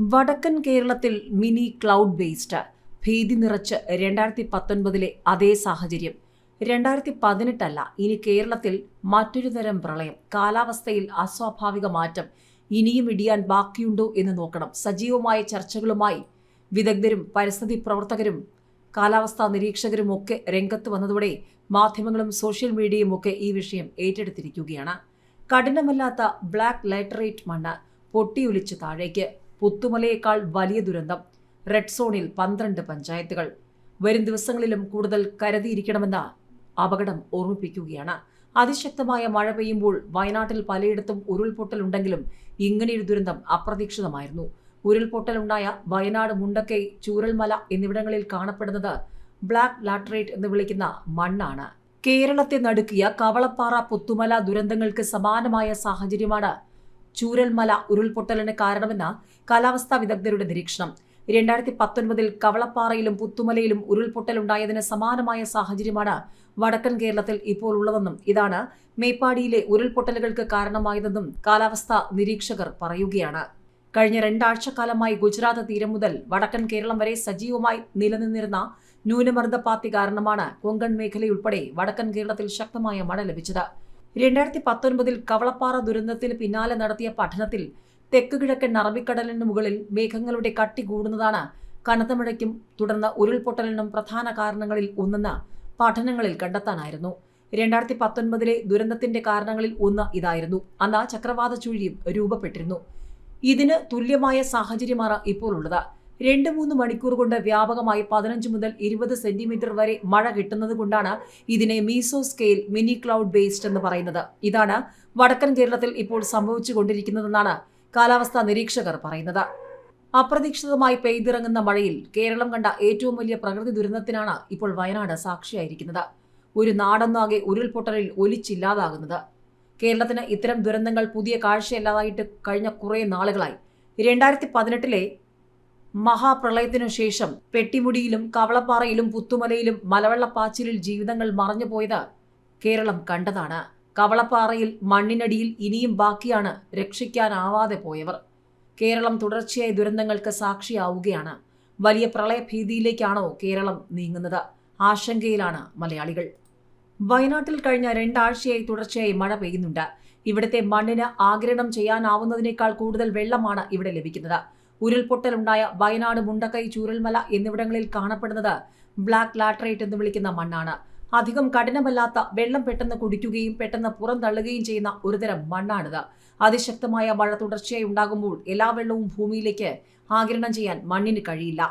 വടക്കൻ കേരളത്തിൽ mini cloud based ഭീതി നിറച്ച് രണ്ടായിരത്തി പത്തൊൻപതിലെ അതേ സാഹചര്യം. രണ്ടായിരത്തി പതിനെട്ടല്ല ഇനി കേരളത്തിൽ മറ്റൊരു തരം പ്രളയം. കാലാവസ്ഥയിൽ അസ്വാഭാവിക മാറ്റം. ഇനിയും ഇടിയാൻ ബാക്കിയുണ്ടോ എന്ന് നോക്കണം. സജീവമായ ചർച്ചകളുമായി വിദഗ്ധരും പരിസ്ഥിതി പ്രവർത്തകരും കാലാവസ്ഥാ നിരീക്ഷകരും ഒക്കെ രംഗത്ത് വന്നതോടെ മാധ്യമങ്ങളും സോഷ്യൽ മീഡിയയും ഒക്കെ ഈ വിഷയം ഏറ്റെടുത്തിരിക്കുകയാണ്. കഠിനമല്ലാത്ത ബ്ലാക്ക് ലൈറ്ററേറ്റ് മണ്ണ് പൊട്ടിയൊലിച്ച് താഴേക്ക്. പുത്തുമലയേക്കാൾ വലിയ ദുരന്തം. റെഡ് സോണിൽ പന്ത്രണ്ട് പഞ്ചായത്തുകൾ. വരും ദിവസങ്ങളിലും കൂടുതൽ കരുതിയിരിക്കണമെന്ന അപകടം ഓർമ്മിപ്പിക്കുകയാണ്. അതിശക്തമായ മഴ പെയ്യുമ്പോൾ വയനാട്ടിൽ പലയിടത്തും ഉരുൾപൊട്ടലുണ്ടെങ്കിലും ഇങ്ങനെയൊരു ദുരന്തം അപ്രതീക്ഷിതമായിരുന്നു. ഉരുൾപൊട്ടലുണ്ടായ വയനാട് മുണ്ടക്കൈ ചൂരൽമല എന്നിവിടങ്ങളിൽ കാണപ്പെടുന്നത് ബ്ലാക്ക് ലാട്രേറ്റ് എന്ന് വിളിക്കുന്ന മണ്ണാണ്. കേരളത്തെ നടുക്കിയ കവളപ്പാറ പുത്തുമല ദുരന്തങ്ങൾക്ക് സമാനമായ സാഹചര്യമാണ് ചൂരൽമല ഉരുൾപൊട്ടലിന് കാരണമെന്ന കാലാവസ്ഥാ വിദഗ്ധരുടെ നിരീക്ഷണം. രണ്ടായിരത്തി പത്തൊൻപതിൽ കവളപ്പാറയിലും പുത്തുമലയിലും ഉരുൾപൊട്ടലുണ്ടായതിന് സമാനമായ സാഹചര്യമാണ് വടക്കൻ കേരളത്തിൽ ഇപ്പോൾ ഉള്ളതെന്നും ഇതാണ് മേപ്പാടിയിലെ ഉരുൾപൊട്ടലുകൾക്ക് കാരണമായതെന്നും കാലാവസ്ഥാ നിരീക്ഷകർ പറയുകയാണ്. കഴിഞ്ഞ രണ്ടാഴ്ചക്കാലമായി ഗുജറാത്ത് തീരം മുതൽ വടക്കൻ കേരളം വരെ സജീവമായി നിലനിന്നിരുന്ന ന്യൂനമർദ്ദപാത്തി കാരണമാണ് കൊങ്കൺ മേഖലയുൾപ്പെടെ വടക്കൻ കേരളത്തിൽ ശക്തമായ മഴ ലഭിച്ചത്. രണ്ടായിരത്തി പത്തൊൻപതിൽ കവളപ്പാറ ദുരന്തത്തിന് പിന്നാലെ നടത്തിയ പഠനത്തിൽ തെക്ക് കിഴക്കൻ അറബിക്കടലിന് മുകളിൽ മേഘങ്ങളുടെ കട്ടി കൂടുന്നതാണ് കനത്ത മഴയ്ക്കും തുടർന്ന് ഉരുൾപൊട്ടലിനും പ്രധാന കാരണങ്ങളിൽ ഒന്നെന്ന് പഠനങ്ങളിൽ കണ്ടെത്താനായിരുന്നു. രണ്ടായിരത്തി പത്തൊൻപതിലെ ദുരന്തത്തിന്റെ കാരണങ്ങളിൽ ഒന്ന് ഇതായിരുന്നു. അന്ന് ചക്രവാത ചുഴിയും രൂപപ്പെട്ടിരുന്നു. ഇതിന് തുല്യമായ സാഹചര്യമാണ് ഇപ്പോൾ ഉള്ളത് രണ്ട് മൂന്ന് മണിക്കൂർ കൊണ്ട് വ്യാപകമായി പതിനഞ്ച് മുതൽ ഇരുപത് സെന്റിമീറ്റർ വരെ മഴ കിട്ടുന്നത് കൊണ്ടാണ് ഇതിനെ mesoscale mini cloud based എന്ന് പറയുന്നത്. ഇതാണ് വടക്കൻ കേരളത്തിൽ ഇപ്പോൾ സംഭവിച്ചുകൊണ്ടിരിക്കുന്നതെന്നാണ് കാലാവസ്ഥാ നിരീക്ഷകർ പറയുന്നത്. അപ്രതീക്ഷിതമായി പെയ്തിറങ്ങുന്ന മഴയിൽ കേരളം കണ്ട ഏറ്റവും വലിയ പ്രകൃതി ദുരന്തത്തിനാണ് ഇപ്പോൾ വയനാട് സാക്ഷിയായിരിക്കുന്നത്. ഒരു നാടൊന്നാകെ ഉരുൾപൊട്ടലിൽ ഒലിച്ചില്ലാതാകുന്നത്. കേരളത്തിന് ഇത്തരം ദുരന്തങ്ങൾ പുതിയ കാഴ്ചയല്ലാതായിട്ട് കഴിഞ്ഞ കുറേ നാളുകളായി. രണ്ടായിരത്തി പതിനെട്ടിലെ മഹാപ്രളയത്തിനു ശേഷം പെട്ടിമുടിയിലും കവളപ്പാറയിലും പുത്തുമലയിലും മലവെള്ളപ്പാച്ചിലിൽ ജീവിതങ്ങൾ മറഞ്ഞുപോയത് കേരളം കണ്ടതാണ്. കവളപ്പാറയിൽ മണ്ണിനടിയിൽ ഇനിയും ബാക്കിയാണ് രക്ഷിക്കാനാവാതെ പോയവർ. കേരളം തുടർച്ചയായ ദുരന്തങ്ങൾക്ക് സാക്ഷിയാവുകയാണ്. വലിയ പ്രളയഭീതിയിലേക്കാണോ കേരളം നീങ്ങുന്നത്? ആശങ്കയിലാണ് മലയാളികൾ. വയനാട്ടിൽ കഴിഞ്ഞ രണ്ടാഴ്ചയായി തുടർച്ചയായി മഴ പെയ്യുന്നുണ്ട്. ഇവിടുത്തെ മണ്ണിന് ആഗിരണം ചെയ്യാനാവുന്നതിനേക്കാൾ കൂടുതൽ വെള്ളമാണ് ഇവിടെ ലഭിക്കുന്നത്. ഉരുൾപൊട്ടലുണ്ടായ വയനാട് മുണ്ടക്കൈ ചൂരൽമല എന്നിവിടങ്ങളിൽ കാണപ്പെടുന്നത് ബ്ലാക്ക് ലാറ്ററേറ്റ് എന്ന് വിളിക്കുന്ന മണ്ണാണ്. അധികം കഠിനമല്ലാത്ത വെള്ളം പെട്ടെന്ന് കുടിക്കുകയും പെട്ടെന്ന് പുറന്തള്ളുകയും ചെയ്യുന്ന ഒരുതരം മണ്ണാണിത്. അതിശക്തമായ മഴ തുടർച്ചയായി ഉണ്ടാകുമ്പോൾ എല്ലാ വെള്ളവും ഭൂമിയിലേക്ക് ആകിരണം ചെയ്യാൻ മണ്ണിന് കഴിയില്ല.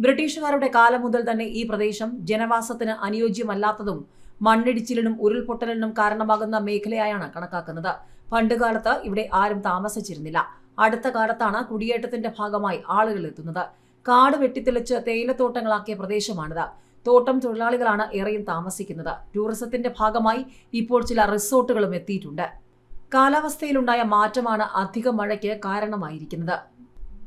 ബ്രിട്ടീഷുകാരുടെ കാലം മുതൽ തന്നെ ഈ പ്രദേശം ജനവാസത്തിന് അനുയോജ്യമല്ലാത്തതും മണ്ണിടിച്ചിലിനും ഉരുൾപൊട്ടലിനും കാരണമാകുന്ന മേഖലയായാണ് കണക്കാക്കുന്നത്. പണ്ടുകാലത്ത് ഇവിടെ ആരും താമസിച്ചിരുന്നില്ല. അടുത്ത കാലത്താണ് കുടിയേറ്റത്തിന്റെ ഭാഗമായി ആളുകൾ എത്തുന്നത്. കാട് വെട്ടിത്തെളിച്ച് തേയിലത്തോട്ടങ്ങളാക്കിയ പ്രദേശമാണിത്. തോട്ടം തൊഴിലാളികളാണ് ഏറെയും താമസിക്കുന്നത്. ടൂറിസത്തിന്റെ ഭാഗമായി ഇപ്പോൾ ചില റിസോർട്ടുകളും എത്തിയിട്ടുണ്ട്. കാലാവസ്ഥയിലുണ്ടായ മാറ്റമാണ് അധിക മഴയ്ക്ക് കാരണമായിരിക്കുന്നത്.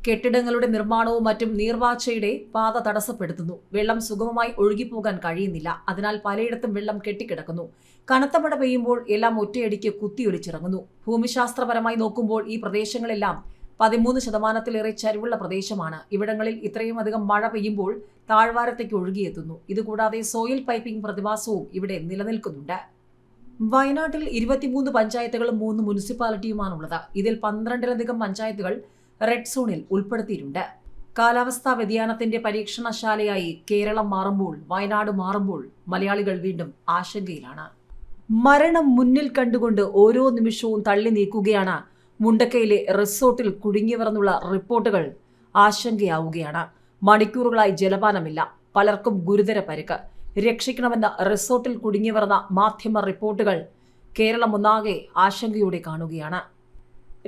കെട്ടിടങ്ങളുടെ നിർമ്മാണവും മറ്റും നീർവാർച്ചയുടെ പാത തടസ്സപ്പെടുത്തുന്നു. വെള്ളം സുഗമമായി ഒഴുകിപ്പോകാൻ കഴിയുന്നില്ല. അതിനാൽ പലയിടത്തും വെള്ളം കെട്ടിക്കിടക്കുന്നു. കനത്ത മഴ പെയ്യുമ്പോൾ എല്ലാം ഒറ്റയടിക്ക് കുത്തിയൊലിച്ചിറങ്ങുന്നു. ഭൂമിശാസ്ത്രപരമായി നോക്കുമ്പോൾ ഈ പ്രദേശങ്ങളെല്ലാം പതിമൂന്ന് ശതമാനത്തിലേറെ ചരിവുള്ള പ്രദേശമാണ്. ഇവിടങ്ങളിൽ ഇത്രയും അധികം മഴ പെയ്യുമ്പോൾ താഴ്വാരത്തേക്ക് ഒഴുകിയെത്തുന്നു. ഇതുകൂടാതെ സോയിൽ പൈപ്പിംഗ് പ്രതിഭാസവും ഇവിടെ നിലനിൽക്കുന്നുണ്ട്. വയനാട്ടിൽ ഇരുപത്തിമൂന്ന് പഞ്ചായത്തുകളും മൂന്ന് മുനിസിപ്പാലിറ്റിയുമാണുള്ളത്. ഇതിൽ പന്ത്രണ്ടിലധികം പഞ്ചായത്തുകൾ റെഡ് സോണിൽ ഉൾപ്പെടുത്തിയിട്ടുണ്ട്. കാലാവസ്ഥാ വ്യതിയാനത്തിന്റെ പരീക്ഷണശാലയായി കേരളം മാറുമ്പോൾ വയനാട് മാറുമ്പോൾ മലയാളികൾ വീണ്ടും ആശങ്കയിലാണ്. മരണം മുന്നിൽ കണ്ടുകൊണ്ട് ഓരോ നിമിഷവും തള്ളി നീക്കുകയാണ്. മുണ്ടക്കയിലെ റിസോർട്ടിൽ കുടുങ്ങിയവരെന്നുള്ള റിപ്പോർട്ടുകൾ ആശങ്കയാവുകയാണ്. മണിക്കൂറുകളായി ജലപാനമില്ല. പലർക്കും ഗുരുതര പരിക്ക്. രക്ഷിക്കണമെന്ന റിസോർട്ടിൽ കുടുങ്ങിയവർന്ന മാധ്യമ റിപ്പോർട്ടുകൾ കേരളം ഒന്നാകെ ആശങ്കയോടെ കാണുകയാണ്.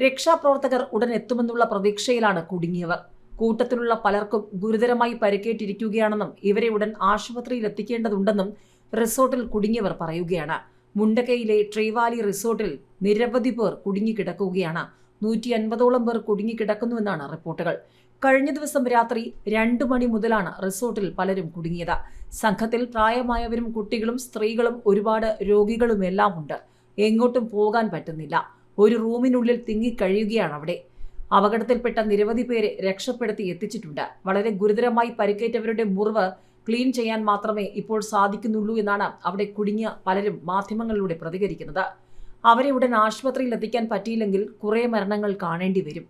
രക്ഷാപ്രവർത്തകർ ഉടൻ എത്തുമെന്നുള്ള പ്രതീക്ഷയിലാണ് കുടുങ്ങിയവർ. കൂട്ടത്തിലുള്ള പലർക്കും ഗുരുതരമായി പരിക്കേറ്റിരിക്കുകയാണെന്നും ഇവരെ ഉടൻ ആശുപത്രിയിൽ എത്തിക്കേണ്ടതുണ്ടെന്നും റിസോർട്ടിൽ കുടുങ്ങിയവർ പറയുകയാണ്. മുണ്ടക്കയിലെ ട്രീവാലി റിസോർട്ടിൽ നിരവധി പേർ കുടുങ്ങിക്കിടക്കുകയാണ്. നൂറ്റി അൻപതോളം പേർ കുടുങ്ങിക്കിടക്കുന്നുവെന്നാണ് റിപ്പോർട്ടുകൾ. കഴിഞ്ഞ ദിവസം രാത്രി രണ്ടു മണി മുതലാണ് റിസോർട്ടിൽ പലരും കുടുങ്ങിയത്. സംഘത്തിൽ പ്രായമായവരും കുട്ടികളും സ്ത്രീകളും ഒരുപാട് രോഗികളുമെല്ലാം ഉണ്ട്. എങ്ങോട്ടും പോകാൻ പറ്റുന്നില്ല. ഒരു റൂമിനുള്ളിൽ തിങ്ങിക്കഴിയുകയാണ് അവിടെ. അപകടത്തിൽപ്പെട്ട നിരവധി പേരെ രക്ഷപ്പെടുത്തി എത്തിച്ചിട്ടുണ്ട്. വളരെ ഗുരുതരമായി പരിക്കേറ്റവരുടെ മുറിവ് ക്ലീൻ ചെയ്യാൻ മാത്രമേ ഇപ്പോൾ സാധിക്കുന്നുള്ളൂ എന്നാണ് അവിടെ കുടുങ്ങിയ പലരും മാധ്യമങ്ങളിലൂടെ പ്രതികരിക്കുന്നത്. അവരെ ഉടൻ ആശുപത്രിയിൽ എത്തിക്കാൻ പറ്റിയില്ലെങ്കിൽ കുറേ മരണങ്ങൾ കാണേണ്ടി വരും.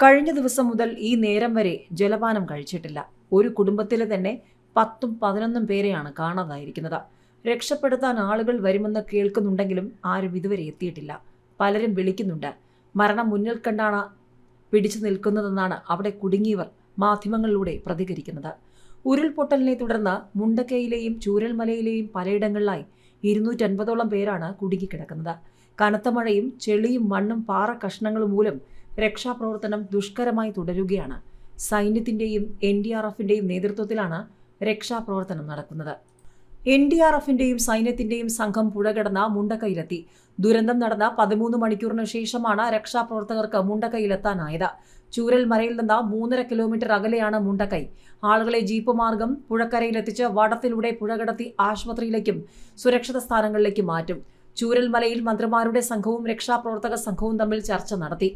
കഴിഞ്ഞ ദിവസം മുതൽ ഈ നേരം വരെ ജലപാനം കഴിച്ചിട്ടില്ല. ഒരു കുടുംബത്തിലെ തന്നെ പത്തും പതിനൊന്നും പേരെയാണ് കാണാതായിരിക്കുന്നത്. രക്ഷപ്പെടുത്താൻ ആളുകൾ വരുമെന്ന് കേൾക്കുന്നുണ്ടെങ്കിലും ആരും ഇതുവരെ എത്തിയിട്ടില്ല. പലരും വിളിക്കുന്നുണ്ട്. മരണം മുന്നിൽ കണ്ടാണ് പിടിച്ചു നിൽക്കുന്നതെന്നാണ് അവിടെ കുടുങ്ങിയവർ മാധ്യമങ്ങളിലൂടെ പ്രതികരിക്കുന്നത്. ഉരുൾപൊട്ടലിനെ തുടർന്ന് മുണ്ടക്കയിലെയും ചൂരൽമലയിലെയും പലയിടങ്ങളിലായി ഇരുന്നൂറ്റൻപതോളം പേരാണ് കുടുങ്ങിക്കിടക്കുന്നത്. കനത്ത മഴയും ചെളിയും മണ്ണും പാറ കഷ്ണങ്ങളും മൂലം രക്ഷാപ്രവർത്തനം ദുഷ്കരമായി തുടരുകയാണ്. സൈന്യത്തിന്റെയും എൻ ഡി ആർ എഫിന്റെയും നേതൃത്വത്തിലാണ് രക്ഷാപ്രവർത്തനം നടക്കുന്നത്. എൻ ഡി ആർ എഫിന്റെയും സൈന്യത്തിന്റെയും സംഘം പുഴകടന്ന മുണ്ടക്കയിലെത്തി. ദുരന്തം നടന്ന പതിമൂന്ന് മണിക്കൂറിന് ശേഷമാണ് രക്ഷാപ്രവർത്തകർക്ക് മുണ്ടക്കയിലെത്താനായത്. ചൂരൽമലയിൽ നിന്ന് മൂന്നര കിലോമീറ്റർ അകലെയാണ് മുണ്ടക്കൈ. ആളുകളെ ജീപ്പ് മാർഗം പുഴക്കരയിലെത്തിച്ച് വടത്തിലൂടെ പുഴ കടത്തി ആശുപത്രിയിലേക്കും സുരക്ഷിത സ്ഥാനങ്ങളിലേക്കും മാറ്റും. ചൂരൽമലയിൽ മന്ത്രിമാരുടെ സംഘവും രക്ഷാപ്രവർത്തക സംഘവും തമ്മിൽ ചർച്ച നടത്തി.